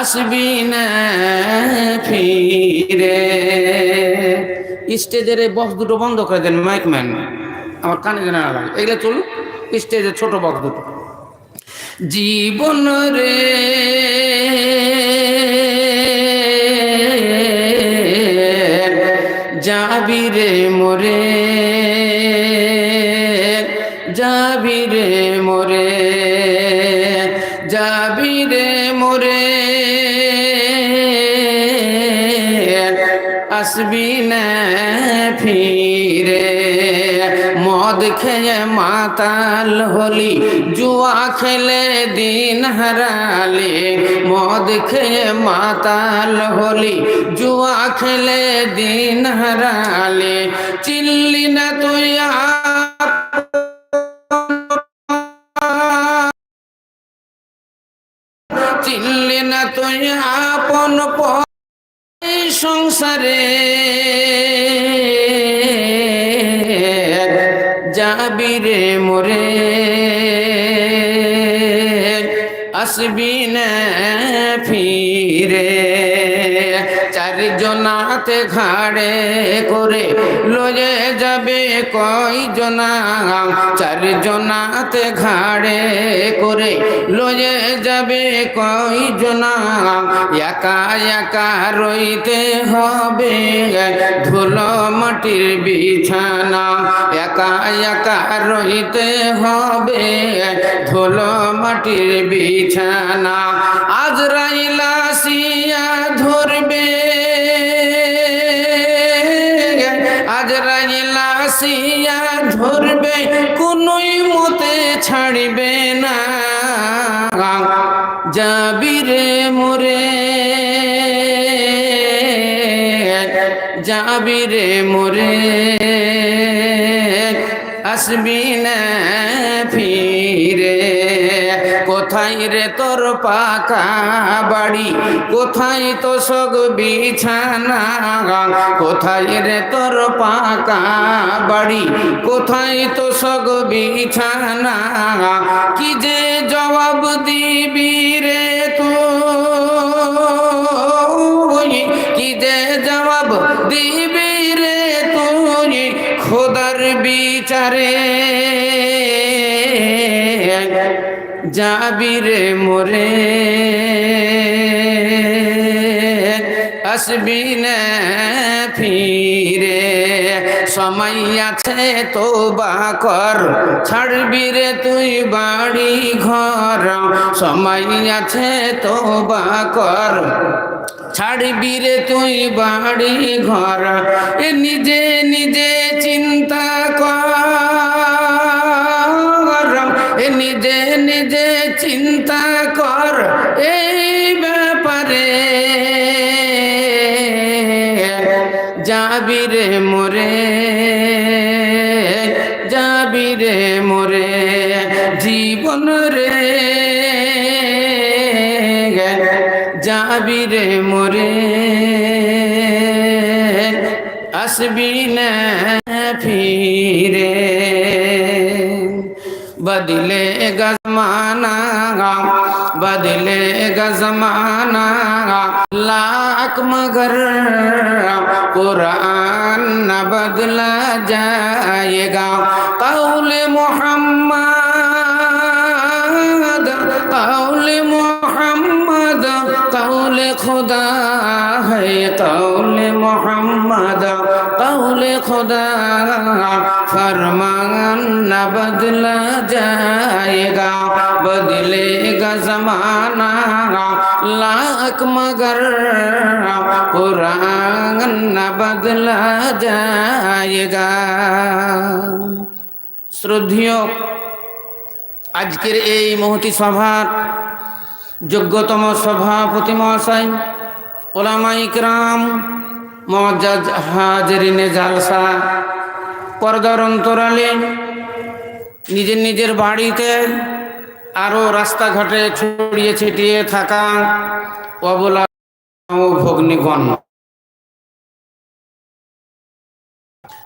আসবি না ফিরে। স্টেজের এই বক্স দুটো বন্ধ করে দেন মাইক ম্যান আমার কানে জানা লাগে। এগুলো চলুন স্টেজের ছোট বক্স দুটো। জীবন রে, যাবি রে মোরে। যাবি রে মোরে, আসবি ফিরে। মদ খেয়ে মাতাল হলি, জুয়া খেলে দিন হারালে। মদ খেয়ে মাতাল হলি, জুয়া খেলে দিন হারালে। চিল্লি না তুই চিল্লি না তুই আপন সংসারে। যাবি রে মোরে। আসবি না চারজনাতে ঘাড়ে করে লয়ে যাবে কই জনা চারজনাতে ঘাড়ে করে লয়ে যাবে কই জনা একা একা রইতে হবে ধুলো মাটির বিছানা। একা একা রইতে হবে ধুলো মাটির বিছানা। আজ ছাড়বে না। যাবি মুরে মোরে। মুরে রে মোরে। আসবি না ফিরে। কোথায় রে তোর পাকা বাড়ি? কোথায় তো সগ বিছানা? কোথায় রে তোর পাকা বাড়ি? কোথায় তো সগ বিছানা? কি যে জবাব দিবি রে তুই? কি যে জবাব দিবি রে তুই? খোদার বিচারে যাবি রে মোরে। আসবি না ফিরে। সময় আছে তো কর। ছাড়বি রে তুই বাড়ি ঘর। সময় আছে তো কর। ছাড়বি রে তুই বাড়ি ঘর। নিজে নিজে চিন্তা কর। নিজে নিজে চিন্তা কর এই ব্যাপারে। যাবি রে মোরে, যাবি রে মোরে জীবন রে। যাবি রে মোরে, আসবি না ফিরে। बदले गजमाना बदले गजमाना लाख मगर कुरान न बदला जाएगा। कौल मोहम्मद कौल मोहम्मद, कौल खुदा है, कौल मोहम्मद। खुदा फरमान न बदला जाएगा बदलेगा जमाना लाख मगर कुरान न बदला जाएगा শ্রদ্ধীয় আজকের এই মহতি সভার যোগ্যতম সভাপতি মহাশয় ওলামাই ইকরাম মজাজ হাজরিনে জালসা পর্দার অন্তরালে নিজের নিজের বাড়িতে আরও রাস্তাঘাটে ছড়িয়ে ছিটিয়ে থাকা অবলা ও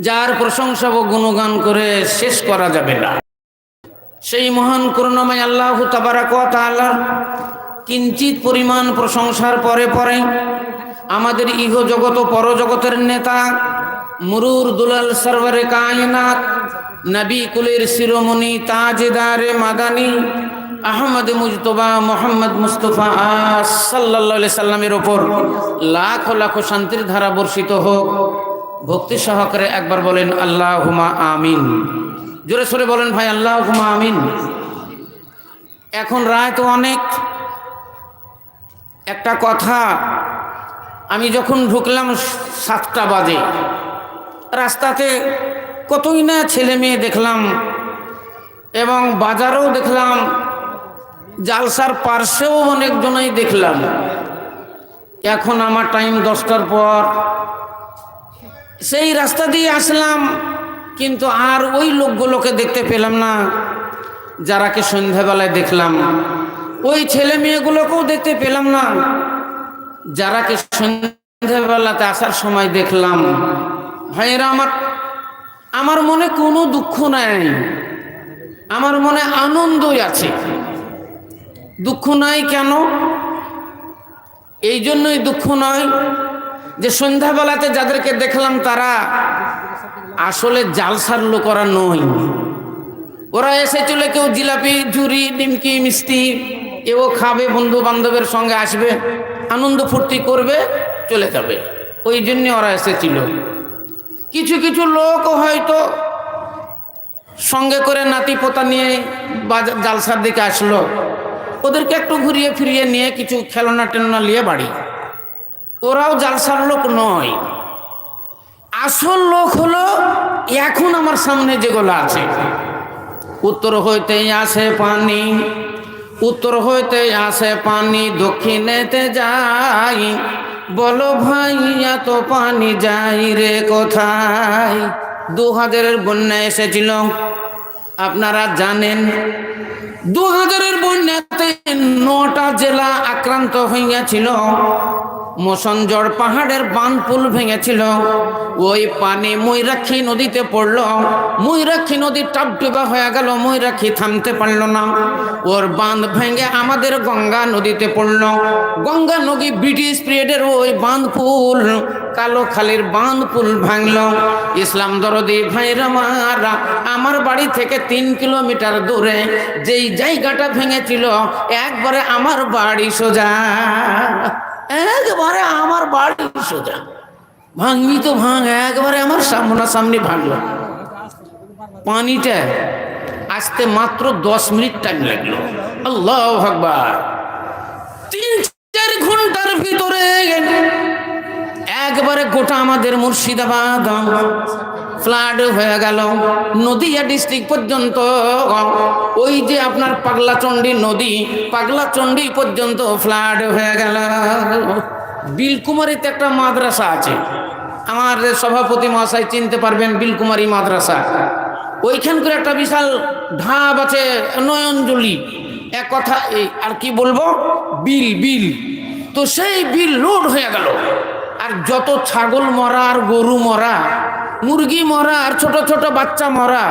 যার প্রশংসা ও গুণগান করে শেষ করা যাবে না। সেই মহান করুণাময় আল্লাহ তাবারাক তাআলার কিঞ্চিত পরিমাণ প্রশংসার পরে পরে আমাদের ইহ জগৎ ও পরজগতের নেতা, মুরুর দুলাল সরওয়ারে কায়নাত, নবী কুলের শিরোমণি তাজেদারে মাদানী, আহমদ মুজতবা মোহাম্মদ মুস্তফা সাল্লা সাল্লামের ওপর লাখো লাখো শান্তির ধারা বর্ষিত হোক। ভক্তি সহকারে একবার বলেন আল্লাহ হুমা আমিন। জোরে সোরে বলেন, ভাই আল্লাহ হুমা আমিন। এখন রায় তো অনেক। একটা কথা আমি যখন ঢুকলাম সাতটা বাজে, রাস্তাতে কতই না ছেলে মেয়ে দেখলাম এবং বাজারেও দেখলাম, জালসার পার্শ্বেও অনেকজনই দেখলাম। এখন আমার টাইম দশটার পর। সেই রাস্তা দিয়ে আসলাম, কিন্তু আর ওই লোকগুলোকে দেখতে পেলাম না, যারাকে সন্ধ্যাবেলায় দেখলাম। ওই ছেলে মেয়েগুলোকেও দেখতে পেলাম না। যারাকে সন্ধ্যাবেলাতে আসার সময় দেখলাম, ভাইয়েরা, আমার আমার মনে কোনো দুঃখ নাই। আমার মনে আনন্দই আছে। দুঃখ নাই কেন? এই জন্যই দুঃখ নয় যে সন্ধ্যাবেলাতে যাদেরকে দেখলাম তারা আসলে জালসার লোক ওরা নয়। ওরা এসেছিল কেউ জিলাপি ঝুরি নিমকি, মিষ্টি, এও খাবে বন্ধু বান্ধবের সঙ্গে আসবে। আনন্দ ফুর্তি করবে, চলে যাবে। ওই জন্য ওরা এসেছিল। কিছু কিছু লোক হয়তো সঙ্গে করে নাতি পোতা নিয়ে বাজার জালসার দিকে আসলো। ওদেরকে একটু ঘুরিয়ে ফিরিয়ে নিয়ে কিছু খেলনা টেলনা নিয়ে বাড়ি। ওরাও জালসার লোক নয়। আসল লোক হলো, এখন আমার সামনে যেগুলো আছে। উত্তর হইতে আসে পানি। উত্তর হইতে আসে পানি, দক্ষিণেতে যাই। বলো ভাইয়া, তো পানি যাই রে কোথায়? দু হাজারের বন্যা এসেছিল। আপনারা জানেন দু হাজারের বন্যাতে নটা জেলা আক্রান্ত হইয়াছিল। মোসনজড় পাহাড়ের বানপুল ভেঙেছিল। ওই পানি ময়ূরাক্ষী নদীতে পড়ল। ময়ূরাক্ষী নদী টাপটুপা হয়ে গেল। ময়ূরাক্ষী থামতে পারল না। ওর বাঁধ ভেঙে আমাদের গঙ্গা নদীতে পড়ল। গঙ্গা নদী ব্রিটিশ পিরিয়ডের ওই বাঁধপুল কালো খালির বাঁধপুল ভাঙল। ইসলাম দরদি, ভাইরা মারা, আমার বাড়ি থেকে তিন কিলোমিটার দূরে যেই জায়গাটা ভেঙেছিল, একবারে আমার বাড়ি সোজা। একবারে আমার বাড়ি সোজা। ভাঙবি তো ভাঙ, একবারে আমার সামনা সামনাসামনি ভাঙলো। পানিটা আসতে মাত্র দশ মিনিট টাইম লাগল। আল্লাহ ভগবান তিন, চার ঘণ্টার ভিতরে একবারে গোটা আমাদের মুর্শিদাবাদ ফ্লাড হয়ে গেল। নদিয়া ডিস্ট্রিক্ট পর্যন্ত, ওই যে আপনার পাগলাচণ্ডী নদী, পাগলাচণ্ডী পর্যন্ত ফ্লাড হয়ে গেল। বিলকুমারিতে একটা মাদ্রাসা আছে। আমার সভাপতি মহাশয় চিনতে পারবেন, বিলকুমারী মাদ্রাসা। ওইখানকার একটা বিশাল ঢাব আছে, নয়নজলি। এক কথা আর কি বলব? বিল বিল। তো সেই বিল লোড হয়ে গেল। আর যত ছাগল মরা আর গরু মরা মুরগি মরা আর ছোট ছোট বাচ্চা মরা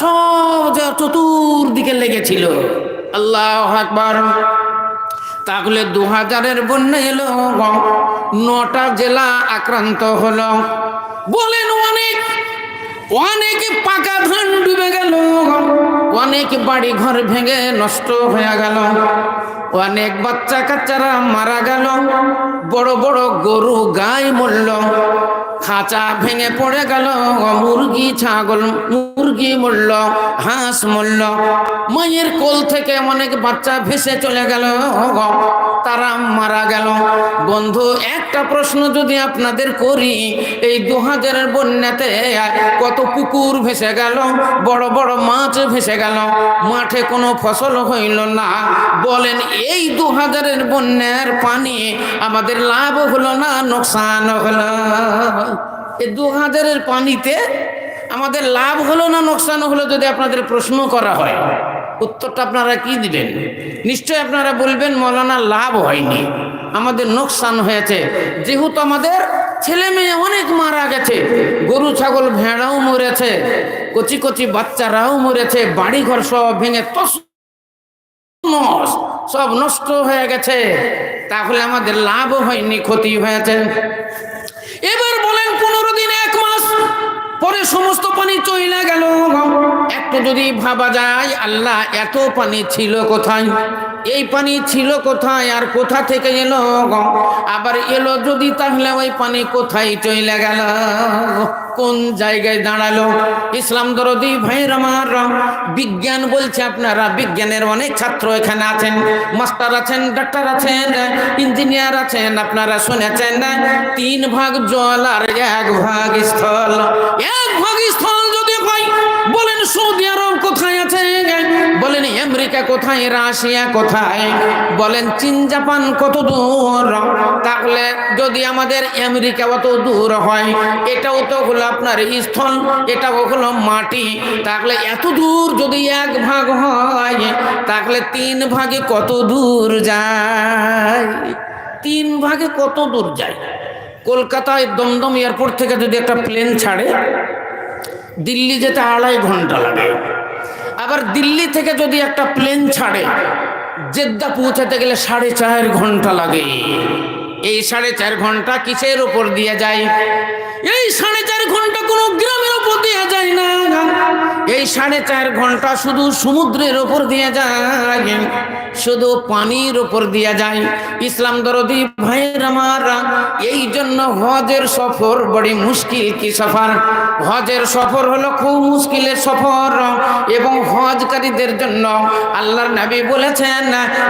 সব চতুর্দিকে লেগেছিল। আল্লাহ আকবার। তাহলে দু হাজারের বন্যা এলো নটা জেলা আক্রান্ত হলো। বলেন অনেক অনেক পাকা ধান ডুবে গেল অনেক বাড়ি ঘর ভেঙে নষ্ট হয়ে গেল। অনেক বাচ্চা কাচ্চারা মারা গেল। বড় বড় গরু গাই মরল। খাঁচা ভেঙে পড়ে গেল। মুরগি, ছাগল, মুরগি মরল। হাঁস মরল। মায়ের কোল থেকে অনেক বাচ্চা ভেসে চলে গেল। তারা মারা গেল। বন্ধু, একটা প্রশ্ন যদি আপনাদের করি, এই দু হাজারের বন্যাতে কত পুকুর ভেসে গেল? বড় বড় মাছ ভেসে গেল। মাঠে কোনো ফসল হইল না। বলেন এই দু হাজারের বন্যার পানি আমাদের লাভ হলো না, নোকসান হলো। এই দু হাজারের পানিতে আমাদের লাভ হলো না, নোকসান হলো যদি আপনাদের প্রশ্ন করা হয়। উত্তরটা আপনারা কি দিবেন? নিশ্চয় আপনারা বলবেন, মৌলানা, লাভ হয়নি, আমাদের নোকসান হয়েছে। যেহেতু আমাদের ছেলে মেয়ে অনেক মারা গেছে, গরু, ছাগল, ভেড়াও মরেছে, কচি কচি বাচ্চারাও মরেছে বাড়ি ঘর সব ভেঙে তস সব নষ্ট হয়ে গেছে। তাহলে আমাদের লাভও হয়নি ক্ষতি হয়েছে। এবার বলেন, পনেরো দিন এক মাস, পরে সমস্ত পানি চইলা গেল। একটু যদি ভাবা যায়, আল্লাহ, এত পানি ছিল কোথায়? এই পানি ছিল কোথায় আর কোথা থেকে এলো? আবার এলো যদি, তাহলে ওই পানি কোথায় চইলা গেল? কোন জায়গায় দাঁড়াল? ইসলাম দরদি, ভাইয়ের আমার বিজ্ঞান বলছে আপনারা, বিজ্ঞানের অনেক ছাত্র এখানে আছেন। মাস্টার আছেন, ডাক্তার আছেন, ইঞ্জিনিয়ার আছেন, আপনারা শুনেছেন? তিন ভাগ জল আর এক ভাগ স্থল। এক ভাগ স্থল যদি ভাই বলেন সৌদি আরব কোথায় আছে? আমেরিকা কোথায়, রাশিয়া কোথায়? বলেন, চীন, জাপান কত দূর? তাহলে যদি আমাদের আমেরিকা অত দূর হয়, এটাও তো হলো আপনার স্থল, এটাও হলো মাটি। তাহলে এত দূর যদি এক ভাগ হয়, তাহলে তিন ভাগে কত দূর যায়? তিন ভাগে কত দূর যায়? কলকাতায় দমদম এয়ারপোর্ট থেকে যদি একটা প্লেন ছাড়ে, দিল্লি যেতে আড়াই ঘণ্টা লাগে। আবার দিল্লি থেকে যদি একটা প্লেন ছাড়ে, জেদ্দা পৌঁছাতে গেলে সাড়ে চার ঘণ্টা লাগে। এই সাড়ে চার ঘণ্টা কিসের উপর দিয়ে যায়? এই সাড়ে চার ঘণ্টা কোনো গ্রামের উপর দিয়ে যায় না। এই সাড়ে চার ঘণ্টা শুধু সমুদ্রের ওপর দিয়ে যায়, শুধু পানির ওপর দিয়ে যায়। ইসলাম দরদি ভাইয়ের আমার এই জন্য হজের সফর বড়ি মুশকিল কি সফর? হজের সফর হলো খুব মুশকিলের সফর, এবং হজকারীদের জন্য আল্লাহর নবী বলেছেন,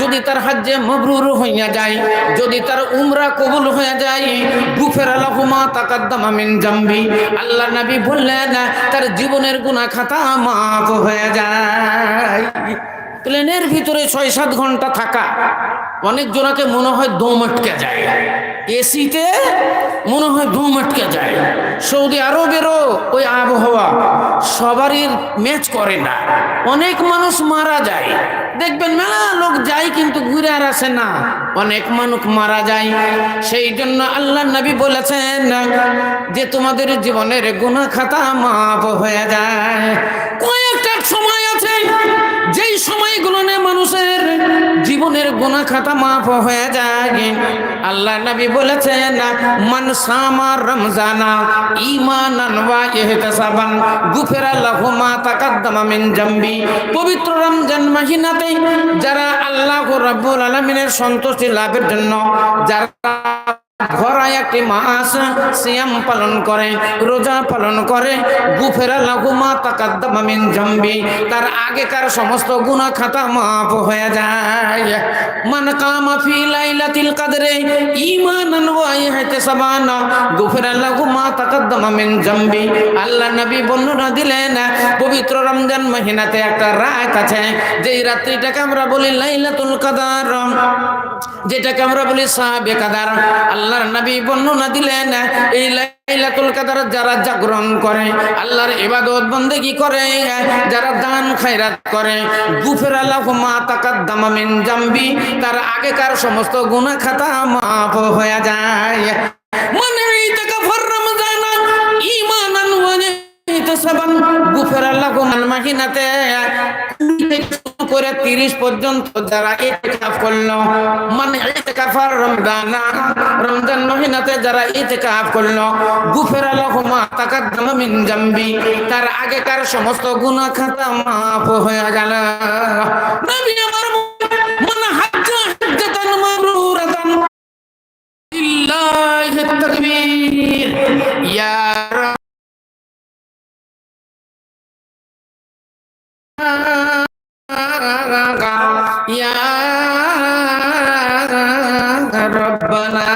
যদি তার হজ্জে মবরুর হইয়া যায়, যদি তার উমরা কবুল হয়ে যায় গুফের আলহুমা তাকাদ্দামা মিন জাম্বি। আল্লাহ নবী বললেন, তার জীবনের গুণা খাতা মাফ হয়ে যায়। প্লেনের ভিতরে ছয় সাত ঘণ্টা থাকা। অনেক জনাকে মনে হয় দম আটকে যায়। এসিতে মনে হয় দম আটকে যায়। সৌদি আরবেরও ওই আবহাওয়া সবারই ম্যাচ করে না। অনেক মানুষ মারা যায়। দেখবেন মেলা লোক যায় কিন্তু ঘুরে আর আসে না। অনেক মানুষ মারা যায়। সেই জন্য আল্লাহ নবী বলেছেন যে তোমাদের জীবনের গুণা খাতা মাপ হয়ে যায়। কয়েকটা সময় আছে, যেই সময়গুলো নিয়ে মানুষের জীবনের গুণা খাতা মাফ হয়ে যায় আল্লাহ নবী বলেছেন, মান সামার রমজানা ঈমানান ওয়া ইহতিসাবান, গুফিরা লাহু মা তাকাদ্দামা মিন জামবি। পবিত্র রমজান মাহিনাতে যারা আল্লাহ রাব্বুল আলামিনের সন্তুষ্টি লাভের জন্য, যারা ঘরা একটি মাস সিয়াম পালন করে, রোজা পালন করে। গুফেরা লাগুমা তাকাদ্দামা মিন জামবি। তার আগেকার সমস্ত গুণা খাতা মাফ হয়ে যায়। মান কামা ফি লাইলাতিল কদরে, ঈমানান ওয়া ইহতিসাবান। গুফেরা লাগুমা তাকাদ্দামা মিন জামবি। আল্লাহ নবী বর্ণনা দিলেন, পবিত্র রমজান মহিনাতে একটা রাত আছে। যেই রাত্রিটাকে আমরা বলি লাইলাতুল কদর। যেটাকে আমরা বলি সাহাবে কাদার। আল্লাহর নবী বর্ণনা দিলেন, এই যারা জাগরণ করে, আল্লাহর ইবাদত বন্দেগি করে, যারা দান খায়রাত করে, গুফের আল্লাহ মা তাকাদ্দামা মিন জামবি, তার আগেকার সমস্ত গুনাহ খাতা মাফ হয়ে যায়। মানে করে তিরিশ পর্যন্ত যারা করল মানে ইতিকাফার রমজান মহিনাতে যারা ইতিকাফ করল, গুফের মিন জামবি, তার আগেকার সমস্ত গুনাহ খাতা মাফ হয়ে গেল। يا ربنا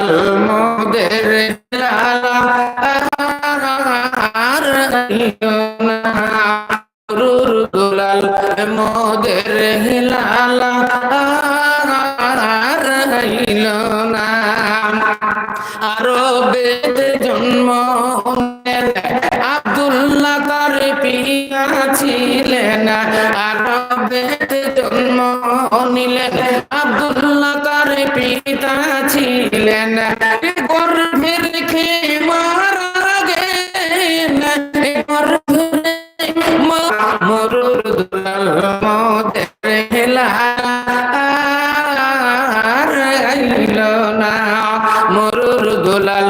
المدر পিতা ছিলেন গর্ভে রেখে মারা গেলেন। গর্ভে মরুর দুলাল মদেলা মরুর দুলাল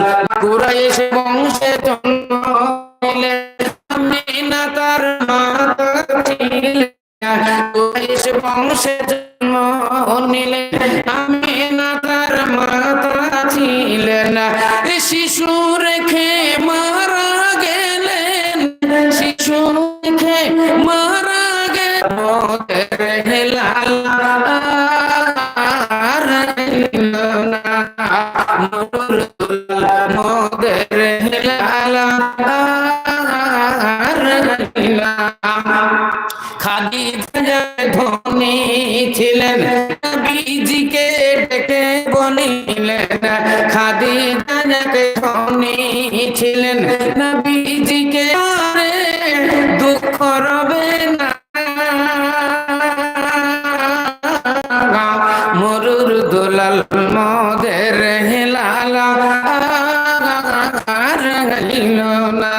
খাদি যাকে ধনী ছিলেন। নবীজিকে আরে দুঃখ রবে না। মরুর দুলাল মদের হেলালা। আর হইল না।